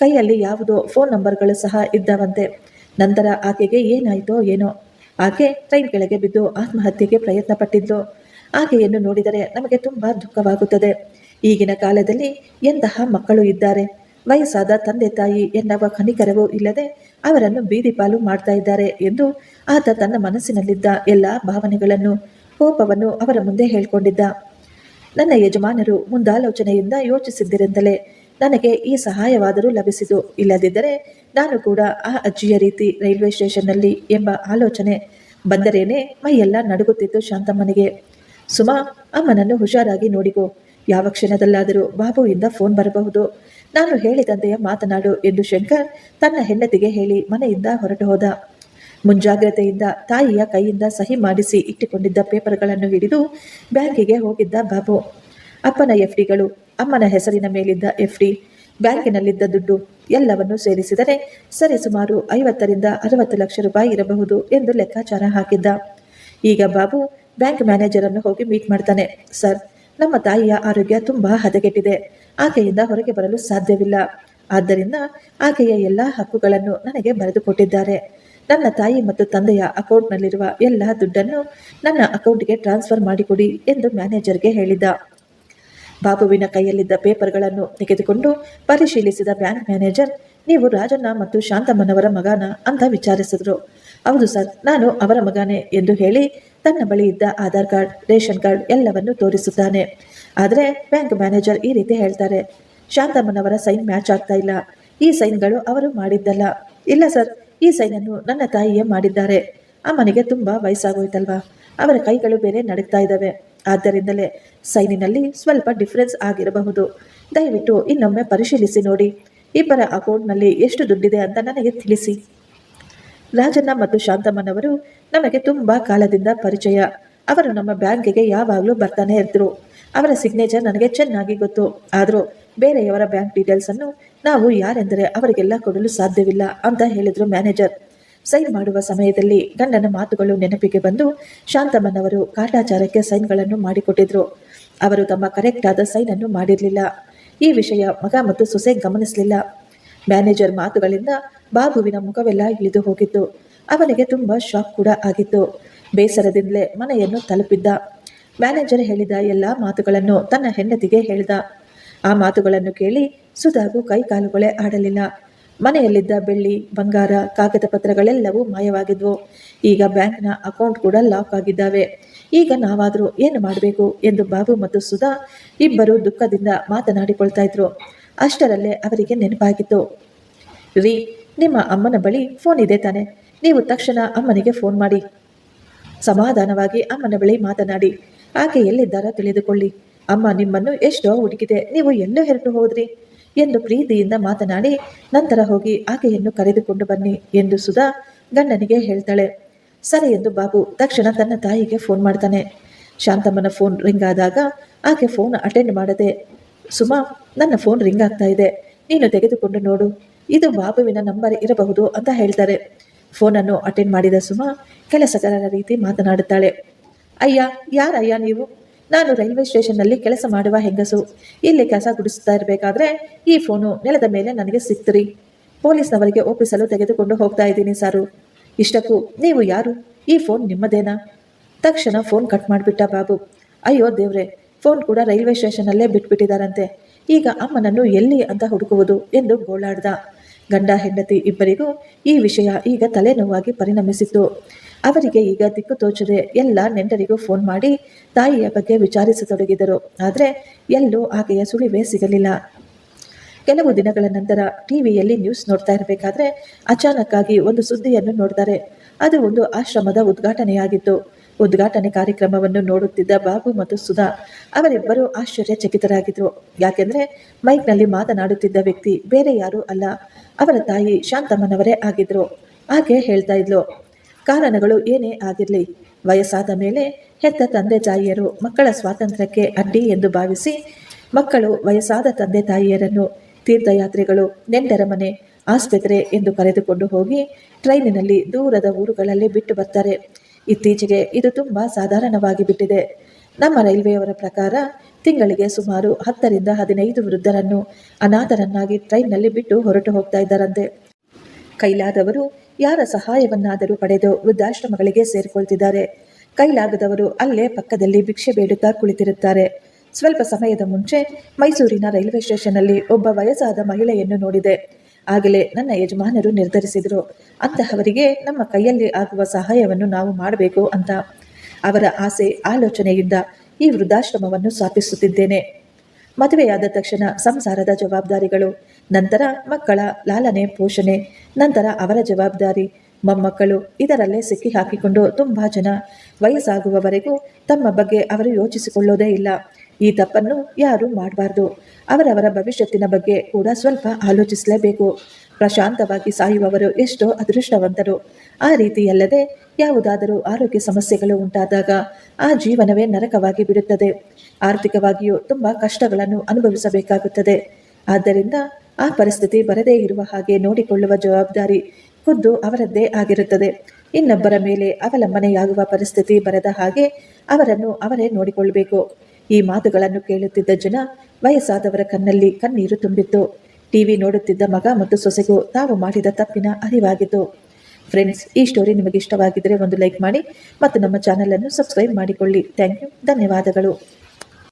[SPEAKER 1] ಕೈಯಲ್ಲಿ ಯಾವುದೋ ಫೋನ್ ನಂಬರ್ಗಳು ಸಹ ಇದ್ದವಂತೆ. ನಂತರ ಆಕೆಗೆ ಏನಾಯಿತೋ ಏನೋ. ಆಕೆ ಟ್ರೈನ್ ಕೆಳಗೆ ಬಿದ್ದು ಆತ್ಮಹತ್ಯೆಗೆ ಪ್ರಯತ್ನ ಪಟ್ಟಿದ್ಲು ಆಕೆಯನ್ನು ನೋಡಿದರೆ ನಮಗೆ ತುಂಬ ದುಃಖವಾಗುತ್ತದೆ. ಈಗಿನ ಕಾಲದಲ್ಲಿ ಎಂತಹ ಮಕ್ಕಳು ಇದ್ದಾರೆ? ವಯಸ್ಸಾದ ತಂದೆ ತಾಯಿ ಎನ್ನುವ ಕನಿಕರವೂ ಇಲ್ಲದೆ ಅವರನ್ನು ಬೀದಿಪಾಲು ಮಾಡ್ತಾ ಇದ್ದಾರೆ ಎಂದು ಆತ ತನ್ನ ಮನಸ್ಸಿನಲ್ಲಿದ್ದ ಎಲ್ಲ ಭಾವನೆಗಳನ್ನು, ಕೋಪವನ್ನು ಅವರ ಮುಂದೆ ಹೇಳ್ಕೊಂಡಿದ್ದ. ನನ್ನ ಯಜಮಾನರು ಮುಂದಾಲೋಚನೆಯಿಂದ ಯೋಚಿಸಿದ್ದರಿಂದಲೇ ನನಗೆ ಈ ಸಹಾಯವಾದರೂ ಲಭಿಸಿತು. ಇಲ್ಲದಿದ್ದರೆ ನಾನು ಕೂಡ ಆ ಅಜ್ಜಿಯ ರೀತಿ ರೈಲ್ವೆ ಸ್ಟೇಷನ್ನಲ್ಲಿ ಎಂಬ ಆಲೋಚನೆ ಬಂದರೇನೆ ಮೈಯೆಲ್ಲ ನಡುಗುತ್ತಿತ್ತು ಶಾಂತಮ್ಮನಿಗೆ. ಸುಮಾ, ಅಮ್ಮನನ್ನು ಹುಷಾರಾಗಿ ನೋಡಿಕೋ. ಯಾವ ಕ್ಷಣದಲ್ಲಾದರೂ ಬಾಬುವಿಂದ ಫೋನ್ ಬರಬಹುದು. ನಾನು ಹೇಳಿದಂತೆಯ ಮಾತನಾಡು ಎಂದು ಶಂಕರ್ ತನ್ನ ಹೆಂಡತಿಗೆ ಹೇಳಿ ಮನೆಯಿಂದ ಹೊರಟು ಹೋದ. ಮುಂಜಾಗ್ರತೆಯಿಂದ ತಾಯಿಯ ಕೈಯಿಂದ ಸಹಿ ಮಾಡಿಸಿ ಇಟ್ಟುಕೊಂಡಿದ್ದ ಪೇಪರ್ಗಳನ್ನು ಹಿಡಿದು ಬ್ಯಾಂಕಿಗೆ ಹೋಗಿದ್ದ ಬಾಬು. ಅಪ್ಪನ ಎಫ್ ಡಿಗಳು ಅಮ್ಮನ ಹೆಸರಿನ ಮೇಲಿದ್ದ ಎಫ್ ಡಿ ಬ್ಯಾಂಕಿನಲ್ಲಿದ್ದ ದುಡ್ಡು ಎಲ್ಲವನ್ನು ಸೇರಿಸಿದರೆ ಸರಿಸುಮಾರು ಐವತ್ತರಿಂದ ಅರವತ್ತು ಲಕ್ಷ ರೂಪಾಯಿ ಇರಬಹುದು ಎಂದು ಲೆಕ್ಕಾಚಾರ ಹಾಕಿದ್ದ. ಈಗ ಬಾಬು ಬ್ಯಾಂಕ್ ಮ್ಯಾನೇಜರ್ ಅನ್ನು ಹೋಗಿ ಮೀಟ್ ಮಾಡ್ತಾನೆ. ಸರ್, ನಮ್ಮ ತಾಯಿಯ ಆರೋಗ್ಯ ತುಂಬಾ ಹದಗೆಟ್ಟಿದೆ. ಆಕೆಯಿಂದ ಹೊರಗೆ ಬರಲು ಸಾಧ್ಯವಿಲ್ಲ. ಆದ್ದರಿಂದ ಆಕೆಯ ಎಲ್ಲ ಹಕ್ಕುಗಳನ್ನು ನನಗೆ ಬರೆದುಕೊಟ್ಟಿದ್ದಾರೆ. ನನ್ನ ತಾಯಿ ಮತ್ತು ತಂದೆಯ ಅಕೌಂಟ್ನಲ್ಲಿರುವ ಎಲ್ಲ ದುಡ್ಡನ್ನು ನನ್ನ ಅಕೌಂಟ್ಗೆ ಟ್ರಾನ್ಸ್ಫರ್ ಮಾಡಿಕೊಡಿ ಎಂದು ಮ್ಯಾನೇಜರ್ಗೆ ಹೇಳಿದ್ದ ಬಾಬುವಿನ ಕೈಯಲ್ಲಿದ್ದ ಪೇಪರ್ಗಳನ್ನು ತೆಗೆದುಕೊಂಡು ಪರಿಶೀಲಿಸಿದ ಬ್ಯಾಂಕ್ ಮ್ಯಾನೇಜರ್, ನೀವು ರಾಜಣ್ಣ ಮತ್ತು ಶಾಂತಮ್ಮನವರ ಮಗನ ಅಂತ ವಿಚಾರಿಸಿದ್ರು. ಹೌದು ಸರ್, ನಾನು ಅವರ ಮಗನೇ ಎಂದು ಹೇಳಿ ತನ್ನ ಬಳಿ ಇದ್ದ ಆಧಾರ್ ಕಾರ್ಡ್, ರೇಷನ್ ಕಾರ್ಡ್ ಎಲ್ಲವನ್ನು ತೋರಿಸುತ್ತಾನೆ. ಆದರೆ ಬ್ಯಾಂಕ್ ಮ್ಯಾನೇಜರ್ ಈ ರೀತಿ ಹೇಳ್ತಾರೆ, ಶಾಂತಮ್ಮನವರ ಸೈನ್ ಮ್ಯಾಚ್ ಆಗ್ತಾ ಇಲ್ಲ. ಈ ಸೈನ್ಗಳು ಅವರು ಮಾಡಿದ್ದಲ್ಲ. ಇಲ್ಲ ಸರ್, ಈ ಸೈನನ್ನು ನನ್ನ ತಾಯಿಯೇ ಮಾಡಿದ್ದಾರೆ. ಅಮ್ಮನಿಗೆ ತುಂಬ ವಯಸ್ಸಾಗೋಯ್ತಲ್ವಾ? ಅವರ ಕೈಗಳು ಬೇರೆ ನಡುಗ್ತಾ ಇದ್ದಾವೆ. ಆದ್ದರಿಂದಲೇ ಸೈನಿನಲ್ಲಿ ಸ್ವಲ್ಪ ಡಿಫ್ರೆನ್ಸ್ ಆಗಿರಬಹುದು. ದಯವಿಟ್ಟು ಇನ್ನೊಮ್ಮೆ ಪರಿಶೀಲಿಸಿ ನೋಡಿ. ಇಬ್ಬರ ಅಕೌಂಟ್ನಲ್ಲಿ ಎಷ್ಟು ದುಡ್ಡಿದೆ ಅಂತ ನನಗೆ ತಿಳಿಸಿ. ರಾಜಣ್ಣ ಮತ್ತು ಶಾಂತಮ್ಮನವರು ನಮಗೆ ತುಂಬ ಕಾಲದಿಂದ ಪರಿಚಯ. ಅವರು ನಮ್ಮ ಬ್ಯಾಂಕಿಗೆ ಯಾವಾಗಲೂ ಬರ್ತಾನೆ ಇರ್ತರು ಅವರ ಸಿಗ್ನೇಚರ್ ನನಗೆ ಚೆನ್ನಾಗಿ ಗೊತ್ತು. ಆದರೂ ಬೇರೆಯವರ ಬ್ಯಾಂಕ್ ಡೀಟೇಲ್ಸನ್ನು ನಾವು ಯಾರೆಂದರೆ ಅವರಿಗೆಲ್ಲ ಕೊಡಲು ಸಾಧ್ಯವಿಲ್ಲ ಅಂತ ಹೇಳಿದ್ರು ಮ್ಯಾನೇಜರ್ ಸೈನ್ ಮಾಡುವ ಸಮಯದಲ್ಲಿ ಗಂಡನ ಮಾತುಗಳು ನೆನಪಿಗೆ ಬಂದು ಶಾಂತಮ್ಮನವರು ಕಾಟಾಚಾರಕ್ಕೆ ಸೈನ್ಗಳನ್ನು ಮಾಡಿಕೊಟ್ಟಿದ್ರು. ಅವರು ತಮ್ಮ ಕರೆಕ್ಟ್ ಆದ ಸೈನನ್ನು ಮಾಡಿರಲಿಲ್ಲ. ಈ ವಿಷಯ ಮಗ ಮತ್ತು ಸೊಸೆ ಗಮನಿಸಲಿಲ್ಲ. ಮ್ಯಾನೇಜರ್ ಮಾತುಗಳಿಂದ ಬಾಬುವಿನ ಮುಖವೆಲ್ಲ ಇಳಿದು ಹೋಗಿತ್ತು. ಅವನಿಗೆ ತುಂಬ ಶಾಕ್ ಕೂಡ ಆಗಿತ್ತು. ಬೇಸರದಿಂದಲೇ ಮನೆಯನ್ನು ತಲುಪಿದ್ದ. ಮ್ಯಾನೇಜರ್ ಹೇಳಿದ ಎಲ್ಲ ಮಾತುಗಳನ್ನು ತನ್ನ ಹೆಂಡತಿಗೆ ಹೇಳಿದ. ಆ ಮಾತುಗಳನ್ನು ಕೇಳಿ ಸುಧಾಗೂ ಕೈ ಕಾಲುಗಳೇ ಆಡಲಿಲ್ಲ. ಮನೆಯಲ್ಲಿದ್ದ ಬೆಳ್ಳಿ, ಬಂಗಾರ, ಕಾಗದ ಪತ್ರಗಳೆಲ್ಲವೂ ಮಾಯವಾಗಿದ್ವು. ಈಗ ಬ್ಯಾಂಕ್ನ ಅಕೌಂಟ್ ಕೂಡ ಲಾಕ್ ಆಗಿದ್ದಾವೆ. ಈಗ ನಾವಾದರೂ ಏನು ಮಾಡಬೇಕು ಎಂದು ಬಾಬು ಮತ್ತು ಸುಧಾ ಇಬ್ಬರು ದುಃಖದಿಂದ ಮಾತನಾಡಿಕೊಳ್ತಾ ಇದ್ರು. ಅಷ್ಟರಲ್ಲೇ ಅವರಿಗೆ ನೆನಪಾಗಿತ್ತು. ರೀ, ನಿಮ್ಮ ಅಮ್ಮನ ಬಳಿ ಫೋನ್ ಇದೆ ತಾನೆ. ನೀವು ತಕ್ಷಣ ಅಮ್ಮನಿಗೆ ಫೋನ್ ಮಾಡಿ. ಸಮಾಧಾನವಾಗಿ ಅಮ್ಮನ ಬಳಿ ಮಾತನಾಡಿ. ಆಕೆ ಎಲ್ಲಿದ್ದಾರೋ ತಿಳಿದುಕೊಳ್ಳಿ. ಅಮ್ಮ ನಿಮ್ಮನ್ನು ಎಷ್ಟೋ ಹುಡುಕಿದೆ. ನೀವು ಎಲ್ಲೋ ಹೊರಟು ಹೋದ್ರಿ? ಎಂದು ಪ್ರೀತಿಯಿಂದ ಮಾತನಾಡಿ ನಂತರ ಹೋಗಿ ಆಕೆಯನ್ನು ಕರೆದುಕೊಂಡು ಬನ್ನಿ ಎಂದು ಸುಧಾ ಗಂಡನಿಗೆ ಹೇಳ್ತಾಳೆ. ಸರಿ ಎಂದು ಬಾಬು, ತಕ್ಷಣ ತನ್ನ ತಾಯಿಗೆ ಫೋನ್ ಮಾಡ್ತಾನೆ. ಶಾಂತಮ್ಮನ ಫೋನ್ ರಿಂಗ್ ಆದಾಗ ಆಕೆ ಫೋನ್ ಅಟೆಂಡ್ ಮಾಡದೆ ಸುಮಾ, ನನ್ನ ಫೋನ್ ರಿಂಗ್ ಆಗ್ತಾ ಇದೆ. ನೀನು ತೆಗೆದುಕೊಂಡು ನೋಡು. ಇದು ಬಾಬುವಿನ ನಂಬರ್ ಇರಬಹುದು ಅಂತ ಹೇಳ್ತಾರೆ. ಫೋನನ್ನು ಅಟೆಂಡ್ ಮಾಡಿದ ಸುಮಾ ಕೆಲಸಗಾರರ ರೀತಿ ಮಾತನಾಡುತ್ತಾಳೆ. ಅಯ್ಯ, ಯಾರಯ್ಯ ನೀವು? ನಾನು ರೈಲ್ವೆ ಸ್ಟೇಷನ್ನಲ್ಲಿ ಕೆಲಸ ಮಾಡುವ ಹೆಂಗಸು. ಇಲ್ಲಿ ಕೆಲಸ ಗುಡಿಸ್ತಾ ಇರಬೇಕಾದ್ರೆ ಈ ಫೋನು ನೆಲದ ಮೇಲೆ ನನಗೆ ಸಿಕ್ತರಿ. ಪೊಲೀಸ್ನವರಿಗೆ ಒಪ್ಪಿಸಲು ತೆಗೆದುಕೊಂಡು ಹೋಗ್ತಾ ಇದ್ದೀನಿ ಸಾರು. ಇಷ್ಟಕ್ಕೂ ನೀವು ಯಾರು? ಈ ಫೋನ್ ನಿಮ್ಮದೇನಾ? ತಕ್ಷಣ ಫೋನ್ ಕಟ್ ಮಾಡಿಬಿಟ್ಟ ಬಾಬು. ಅಯ್ಯೋ ದೇವ್ರೆ ಫೋನ್ ಕೂಡ ರೈಲ್ವೆ ಸ್ಟೇಷನಲ್ಲೇ ಬಿಟ್ಬಿಟ್ಟಿದ್ದಾರಂತೆ ಈಗ ಅಮ್ಮನನ್ನು ಎಲ್ಲಿ ಅಂತ ಹುಡುಕುವುದು ಎಂದು ಗೋಳಾಡ್ದ. ಗಂಡ, ಹೆಂಡತಿ ಇಬ್ಬರಿಗೂ ಈ ವಿಷಯ ಈಗ ತಲೆನೋವಾಗಿ ಪರಿಣಮಿಸಿತ್ತು. ಅವರಿಗೆ ಈಗ ದಿಕ್ಕು ತೋಚದೆ ಎಲ್ಲ ನೆಂಟರಿಗೂ ಫೋನ್ ಮಾಡಿ ತಾಯಿಯ ಬಗ್ಗೆ ವಿಚಾರಿಸತೊಡಗಿದರು. ಆದರೆ ಎಲ್ಲೂ ಆಕೆಯ ಸುಳಿವೇ ಸಿಗಲಿಲ್ಲ. ಕೆಲವು ದಿನಗಳ ನಂತರ ಟಿವಿಯಲ್ಲಿ ನ್ಯೂಸ್ ನೋಡ್ತಾ ಇರಬೇಕಾದ್ರೆ ಅಚಾನಕ್ಕಾಗಿ ಒಂದು ಸುದ್ದಿಯನ್ನು ನೋಡ್ತಾರೆ. ಅದು ಒಂದು ಆಶ್ರಮದ ಉದ್ಘಾಟನೆಯಾಗಿತ್ತು. ಉದ್ಘಾಟನೆ ಕಾರ್ಯಕ್ರಮವನ್ನು ನೋಡುತ್ತಿದ್ದ ಬಾಬು ಮತ್ತು ಸುಧಾ ಅವರಿಬ್ಬರು ಆಶ್ಚರ್ಯಚಕಿತರಾಗಿದ್ದರು ಯಾಕೆಂದ್ರೆ ಮೈಕ್ನಲ್ಲಿ ಮಾತನಾಡುತ್ತಿದ್ದ ವ್ಯಕ್ತಿ ಬೇರೆ ಯಾರೂ ಅಲ್ಲ, ಅವರ ತಾಯಿ ಶಾಂತಮ್ಮನವರೇ ಆಗಿದ್ರು. ಆಕೆ ಹೇಳ್ತಾ ಇದ್ಲು, ಕಾರಣಗಳು ಏನೇ ಆಗಿರಲಿ, ವಯಸ್ಸಾದ ಮೇಲೆ ಹೆತ್ತ ತಂದೆ ತಾಯಿಯರು ಮಕ್ಕಳ ಸ್ವಾತಂತ್ರ್ಯಕ್ಕೆ ಅಡ್ಡಿ ಎಂದು ಭಾವಿಸಿ ಮಕ್ಕಳು ವಯಸ್ಸಾದ ತಂದೆ ತಾಯಿಯರನ್ನು ತೀರ್ಥಯಾತ್ರೆಗಳು, ನೆಂಟರ ಮನೆ, ಆಸ್ಪತ್ರೆ ಎಂದು ಕರೆದುಕೊಂಡು ಹೋಗಿ ಟ್ರೈನಿನಲ್ಲಿ ದೂರದ ಊರುಗಳಲ್ಲಿ ಬಿಟ್ಟು ಬರ್ತಾರೆ. ಇತ್ತೀಚೆಗೆ ಇದು ತುಂಬ ಸಾಧಾರಣವಾಗಿ ಬಿಟ್ಟಿದೆ. ನಮ್ಮ ರೈಲ್ವೆಯವರ ಪ್ರಕಾರ ತಿಂಗಳಿಗೆ ಸುಮಾರು ಹತ್ತರಿಂದ ಹದಿನೈದು ವೃದ್ಧರನ್ನು ಅನಾಥರನ್ನಾಗಿ ಟ್ರೈನ್ನಲ್ಲಿ ಬಿಟ್ಟು ಹೊರಟು ಹೋಗ್ತಾ ಇದ್ದಾರಂತೆ. ಕೈಲಾದವರು ಯಾರ ಸಹಾಯವನ್ನಾದರೂ ಪಡೆದು ವೃದ್ಧಾಶ್ರಮಗಳಿಗೆ ಸೇರಿಕೊಳ್ತಿದ್ದಾರೆ. ಕೈಲಾಗದವರು ಅಲ್ಲೇ ಪಕ್ಕದಲ್ಲಿ ಭಿಕ್ಷೆ ಬೇಡುತ್ತಾ ಕುಳಿತಿರುತ್ತಾರೆ. ಸ್ವಲ್ಪ ಸಮಯದ ಮುಂಚೆ ಮೈಸೂರಿನ ರೈಲ್ವೆ ಸ್ಟೇಷನ್ನಲ್ಲಿ ಒಬ್ಬ ವಯಸ್ಸಾದ ಮಹಿಳೆಯನ್ನು ನೋಡಿದೆ. ಆಗಲೇ ನನ್ನ ಯಜಮಾನರು ನಿರ್ಧರಿಸಿದರು. ಅಂತಹವರಿಗೆ ನಮ್ಮ ಕೈಯಲ್ಲಿ ಆಗುವ ಸಹಾಯವನ್ನು ನಾವು ಮಾಡಬೇಕು ಅಂತ ಅವರ ಆಸೆ ಆಲೋಚನೆಯಿಂದ ಈ ವೃದ್ಧಾಶ್ರಮವನ್ನು ಸ್ಥಾಪಿಸುತ್ತಿದ್ದೇನೆ. ಮದುವೆಯಾದ ತಕ್ಷಣ ಸಂಸಾರದ ಜವಾಬ್ದಾರಿಗಳು, ನಂತರ ಮಕ್ಕಳ ಲಾಲನೆ ಪೋಷಣೆ, ನಂತರ ಅವರ ಜವಾಬ್ದಾರಿ. ಮೊಮ್ಮಕ್ಕಳು ಇದರಲ್ಲೇ ಸಿಕ್ಕಿ ಹಾಕಿಕೊಂಡು ತುಂಬ ಜನ ವಯಸ್ಸಾಗುವವರೆಗೂ ತಮ್ಮ ಬಗ್ಗೆ ಅವರು ಯೋಚಿಸಿಕೊಳ್ಳೋದೇ ಇಲ್ಲ. ಈ ತಪ್ಪನ್ನು ಯಾರೂ ಮಾಡಬಾರ್ದು. ಅವರವರ ಭವಿಷ್ಯತ್ತಿನ ಬಗ್ಗೆ ಕೂಡ ಸ್ವಲ್ಪ ಆಲೋಚಿಸಲೇಬೇಕು. ಪ್ರಶಾಂತವಾಗಿ ಸಾಯುವವರು ಎಷ್ಟೋ ಅದೃಷ್ಟವಂತರು. ಆ ರೀತಿಯಲ್ಲದೆ ಯಾವುದಾದರೂ ಆರೋಗ್ಯ ಸಮಸ್ಯೆಗಳು ಉಂಟಾದಾಗ ಆ ಜೀವನವೇ ನರಕವಾಗಿ ಬಿಡುತ್ತದೆ. ಆರ್ಥಿಕವಾಗಿಯೂ ತುಂಬ ಕಷ್ಟಗಳನ್ನು ಅನುಭವಿಸಬೇಕಾಗುತ್ತದೆ. ಆದ್ದರಿಂದ ಆ ಪರಿಸ್ಥಿತಿ ಬರದೇ ಇರುವ ಹಾಗೆ ನೋಡಿಕೊಳ್ಳುವ ಜವಾಬ್ದಾರಿ ಖುದ್ದು ಅವರದ್ದೇ ಆಗಿರುತ್ತದೆ. ಇನ್ನೊಬ್ಬರ ಮೇಲೆ ಅವಲಂಬನೆಯಾಗುವ ಪರಿಸ್ಥಿತಿ ಬರದ ಹಾಗೆ ಅವರನ್ನು ಅವರೇ ನೋಡಿಕೊಳ್ಳಬೇಕು ಈ ಮಾತುಗಳನ್ನು ಕೇಳುತ್ತಿದ್ದ ಜನ ವಯಸ್ಸಾದವರ ಕಣ್ಣಲ್ಲಿ ಕಣ್ಣೀರು ತುಂಬಿತ್ತು. ಟಿವಿ ನೋಡುತ್ತಿದ್ದ ಮಗ ಮತ್ತು ಸೊಸೆಗೂ ತಾವು ಮಾಡಿದ ತಪ್ಪಿನ ಅರಿವಾಗಿತ್ತು. ಫ್ರೆಂಡ್ಸ್ ಈ ಸ್ಟೋರಿ ನಿಮಗೆ ಇಷ್ಟವಾಗಿದ್ದರೆ ಒಂದು ಲೈಕ್ ಮಾಡಿ ಮತ್ತು ನಮ್ಮ ಚಾನಲನ್ನು ಸಬ್ಸ್ಕ್ರೈಬ್ ಮಾಡಿಕೊಳ್ಳಿ. ಥ್ಯಾಂಕ್ ಯು ಧನ್ಯವಾದಗಳು.